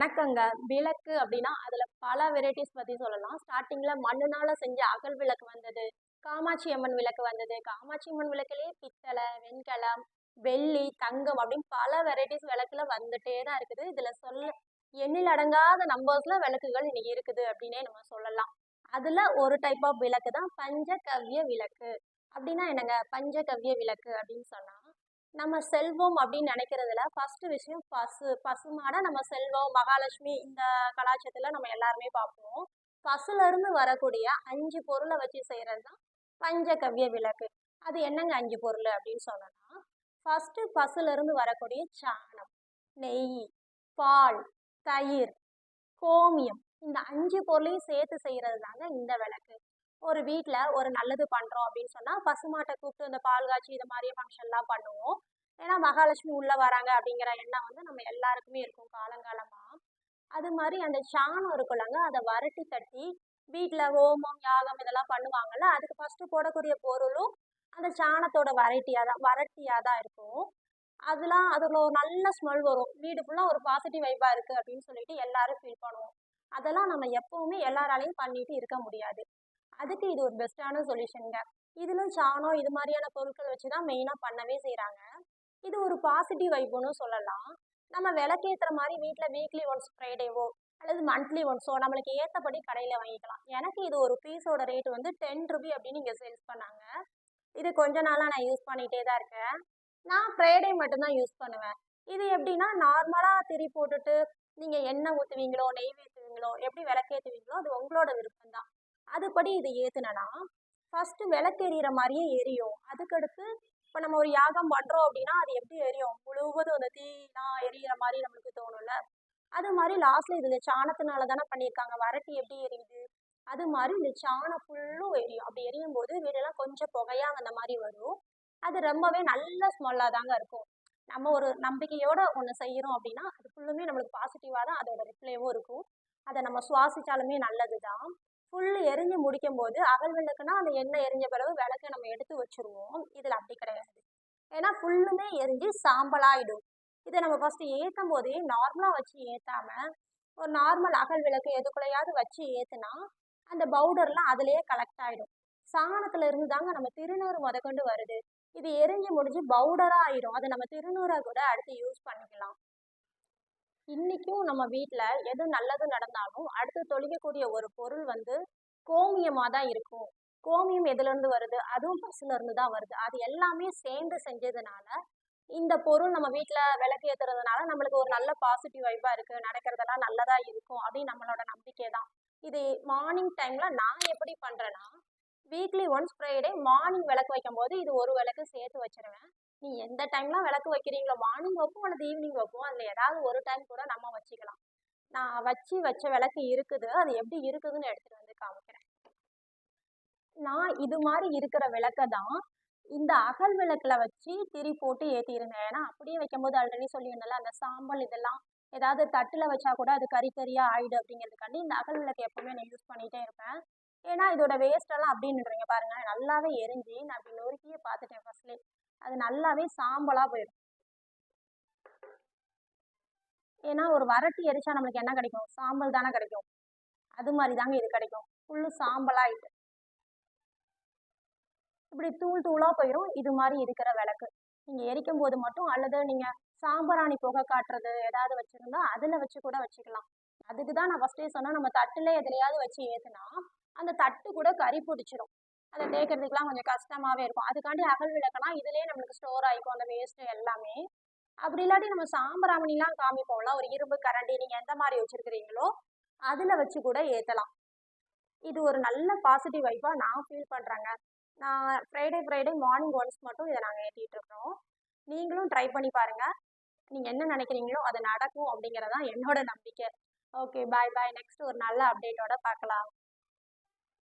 வணக்கங்க. விளக்கு அப்படின்னா அதுல பல வெரைட்டிஸ் பத்தி சொல்லலாம். ஸ்டார்டிங்ல மண்ணுனால செஞ்ச அகல் விளக்கு வந்தது காமாட்சி அம்மன் விளக்கு வந்தது. காமாட்சி அம்மன் விளக்குலயே பித்தளை வெண்கலம் வெள்ளி தங்கம் அப்படின்னு பல வெரைட்டிஸ் விளக்குல வந்துட்டே தான் இருக்குது. இதுல சொல்ல எண்ணில் அடங்காத நம்பர்ஸ்ல விளக்குகள் இன்னைக்கு இருக்குது அப்படின்னே நம்ம சொல்லலாம். அதுல ஒரு டைப் ஆஃப் விளக்கு தான் பஞ்சகவ்ய விளக்கு. அப்படின்னா என்னங்க? பஞ்சகவ்ய விளக்கு அப்படின்னு சொன்னா நம்ம செல்வம் அப்படின்னு நினைக்கிறதுல ஃபர்ஸ்ட் விஷயம் பசு பசுமாடை நம்ம செல்வம் மகாலட்சுமி இந்த கலாச்சாரத்தில் நம்ம எல்லாருமே பார்ப்போம். பசுல இருந்து வரக்கூடிய அஞ்சு பொருளை வச்சு செய்கிறது தான் பஞ்சகவ்ய விளக்கு. அது என்னங்க அஞ்சு பொருள் அப்படின்னு சொன்னோம்னா ஃபர்ஸ்ட் பசுல இருந்து வரக்கூடிய சாணம் நெய் பால் தயிர் கோமியம் இந்த அஞ்சு பொருளையும் சேர்த்து செய்கிறது தாங்க இந்த விளக்கு. ஒரு வீட்டில் ஒரு நல்லது பண்ணுறோம் அப்படின்னு சொன்னால் பசுமாட்டை கூப்பிட்டு இந்த பால் காய்ச்சி இது மாதிரி ஃபங்க்ஷன்லாம் பண்ணுவோம். ஏன்னா மகாலட்சுமி உள்ளே வராங்க அப்படிங்கிற எண்ணம் வந்து நம்ம எல்லாருக்குமே இருக்கும் காலங்காலமாக அது மாதிரி அந்த சாணம் இருக்குல்லங்க அதை வரட்டி தட்டி வீட்டில் ஹோமம் யாகம் இதெல்லாம் பண்ணுவாங்கல்ல அதுக்கு ஃபஸ்ட்டு போடக்கூடிய பொருளும் அந்த சாணத்தோட வெரைட்டியாக தான் வரட்டியாக தான் இருக்கும். அதெல்லாம் அதில் ஒரு நல்ல ஸ்மெல் வரும். வீடு ஃபுல்லாக ஒரு பாசிட்டிவ் வைப்பாக இருக்குது அப்படின்னு சொல்லிட்டு எல்லாரும் ஃபீல் பண்ணுவோம். அதெல்லாம் நம்ம எப்போவுமே எல்லாராலையும் பண்ணிட்டு இருக்க முடியாது. அதுக்கு இது ஒரு பெஸ்ட்டான சொல்யூஷனுங்க இதிலும் சாணம் இது மாதிரியான பொருட்கள் வச்சு தான் மெயினாக பண்ணவே செய்கிறாங்க இது ஒரு பாசிட்டிவ் வைப்புன்னு சொல்லலாம். நம்ம விளக்கேற்றுற மாதிரி வீட்டில் வீக்லி ஒன்ஸ் ஃப்ரைடேவோ அல்லது மந்த்லி ஒன்ஸோ நம்மளுக்கு ஏற்றபடி கடையில் வாங்கிக்கலாம். எனக்கு இது ஒரு பீஸோட ரேட் வந்து டென் ருபி அப்படின்னு இங்கே சேல்ஸ் பண்ணாங்க. இது கொஞ்ச நாளாக நான் யூஸ் பண்ணிகிட்டே தான் இருக்கேன். நான் ஃப்ரைடே மட்டும்தான் யூஸ் பண்ணுவேன். இது எப்படின்னா நார்மலாக திரி போட்டுட்டு நீங்கள் எண்ணெய் ஊற்றுவீங்களோ நெய் ஊற்றுவீங்களோ எப்படி விளக்கேற்றுவீங்களோ அது உங்களோட விருப்பம் தான் அதுபடி இது ஏற்றுனனா ஃபஸ்ட்டு விளக்கு எரியிற மாதிரியே எரியும். அதுக்கடுத்து இப்போ நம்ம ஒரு யாகம் பண்ணுறோம் அப்படின்னா அது எப்படி எரியும்? முழுவதும் அந்த தீலாம் எரியிற மாதிரி நம்மளுக்கு தோணும்ல? அது மாதிரி லாஸ்ட்ல இதில் சாணத்தினால தானே பண்ணியிருக்காங்க. வரட்டி எப்படி எரியுது? அது மாதிரி இந்த சாணம் ஃபுல்லும் எரியும். அப்படி எரியும் போது வீடெல்லாம் கொஞ்சம் புகையாக அந்த மாதிரி வரும். அது ரொம்பவே நல்ல ஸ்மெல்லாக தாங்க இருக்கும். நம்ம ஒரு நம்பிக்கையோட ஒன்று செய்கிறோம் அப்படின்னா அது ஃபுல்லுமே நம்மளுக்கு பாசிட்டிவாக தான் அதோட ரிப்ளேவும் இருக்கும். அதை நம்ம சுவாசித்தாலுமே நல்லது தான் ஃபுல் எரிஞ்சு முடிக்கும் போது அகல் விளக்குனா அந்த எண்ணெய் எரிஞ்ச பிறகு விளக்கை நம்ம எடுத்து வச்சுருவோம். இதில் அப்படி கிடையாது. ஏன்னா ஃபுல்லுமே எரிஞ்சு சாம்பலாகிடும் இதை நம்ம ஃபஸ்ட்டு ஏற்றும் போதே நார்மலாக வச்சு ஏற்றாம ஒரு நார்மல் அகல் விளக்கு எதுக்குள்ளையாவது வச்சு ஏற்றுனா அந்த பவுடர்லாம் அதிலேயே கலெக்ட் ஆகிடும் சாணத்துல இருந்து தாங்க நம்ம திருநூறு முதக்கொண்டு வருது. இது எரிஞ்சு முடிஞ்சு பவுடராக ஆயிரும் அதை நம்ம திருநூறாக கூட அடுத்து யூஸ் பண்ணிக்கலாம். இன்னைக்கும் நம்ம வீட்டில் எது நல்லது நடந்தாலும் அடுத்து தொழிக்கக்கூடிய ஒரு பொருள் வந்து கோமியமாக தான் இருக்கும். கோமியம் எதுலேருந்து வருது? அதுவும் பசுலேருந்து தான் வருது. அது எல்லாமே சேர்ந்து செஞ்சதுனால இந்த பொருள் நம்ம வீட்டில் விளக்கு ஏற்றுறதுனால நம்மளுக்கு ஒரு நல்ல பாசிட்டிவ் வைப்பாக இருக்குது நடக்கிறதெல்லாம் நல்லதாக இருக்கும் அப்படின்னு நம்மளோட நம்பிக்கை தான். இது மார்னிங் டைமில் நான் எப்படி பண்ணுறேன்னா வீக்லி ஒன்ஸ் ஃப்ரைடே மார்னிங் விளக்கு வைக்கும் போது இது ஒரு விளக்கு சேர்த்து வச்சிருவேன். நீ எந்த டைம்லாம் விளக்கு வைக்கிறீங்களோ மார்னிங் வைப்போம் அல்லது ஈவினிங் வைப்போம். அதில் ஏதாவது ஒரு டைம் கூட நம்ம வச்சுக்கலாம். நான் வச்சு வச்ச விளக்கு இருக்குது. அது எப்படி இருக்குதுன்னு எடுத்துகிட்டு வந்து காமிக்கிறேன். நான் இது மாதிரி இருக்கிற விளக்கை தான் இந்த அகல் விளக்கில் வச்சு திரி போட்டு ஏற்றிருந்தேன் ஏன்னா அப்படியே வைக்கும்போது ஆல்ரெடி சொல்லியிருந்தேன்ல அந்த சாம்பல் இதெல்லாம் ஏதாவது தட்டில் வச்சா கூட அது கறி கறியாக ஆயிடு அப்படிங்கிறதுக்காண்டி இந்த அகல் விளக்கு எப்பவுமே நான் யூஸ் பண்ணிகிட்டே இருப்பேன். ஏன்னா இதோட வேஸ்டெல்லாம் அப்படின்னுறீங்க பாருங்க நல்லாவே எரிஞ்சு நான் அப்படி நொறுக்கியே பார்த்துட்டேன் ஃபர்ஸ்ட்லேயே அது நல்லாவே சாம்பலாக போயிடும். ஏன்னா ஒரு வரட்டி எரிச்சா நம்மளுக்கு என்ன கிடைக்கும்? சாம்பல் தானே கிடைக்கும். அது மாதிரி தாங்க இது கிடைக்கும். ஃபுல்லு சாம்பலாயிட்டு. இப்படி தூள் தூளாக போயிடும் இது மாதிரி இருக்கிற விளக்கு. நீங்கள் எரிக்கும் போது மட்டும் அல்லது நீங்கள் சாம்பராணி புகை காட்டுறது ஏதாவது வச்சுருந்தா அதில் வச்சு கூட வச்சுக்கலாம். அதுக்கு தான் நான் ஃபஸ்ட்டே சொன்னேன். நம்ம தட்டில் எதுலையாவது வச்சு ஏற்றுனா அந்த தட்டு கூட கறி பிடிச்சிரும். அதை தேய்க்கிறதுக்குலாம் கொஞ்சம் கஷ்டமாகவே இருக்கும். அதுக்காண்டி அகல் விளக்குனா இதுலேயே நம்மளுக்கு ஸ்டோர் ஆகிக்கும் அந்த வேஸ்ட்டு எல்லாமே. அப்படி இல்லாட்டி நம்ம சாம்பிராமணிலாம் காமிப்போம்ல ஒரு இரும்பு கரண்டி நீங்கள் எந்த மாதிரி வச்சுருக்கிறீங்களோ அதில் வச்சு கூட ஏற்றலாம் இது ஒரு நல்ல பாசிட்டிவ் வைப்பாக நான் ஃபீல் பண்ணுறேங்க நான் ஃப்ரைடே ஃப்ரைடே மார்னிங் ஒன்ஸ் மட்டும் இதை நாங்கள் ஏற்றிட்டு இருக்கிறோம். நீங்களும் ட்ரை பண்ணி பாருங்கள் நீங்கள் என்ன நினைக்கிறீங்களோ அது நடக்கும் அப்படிங்கிறதான் என்னோட நம்பிக்கை. ஓகே பாய் பாய் நெக்ஸ்ட் ஒரு நல்ல அப்டேட்டோட பார்க்கலாம்.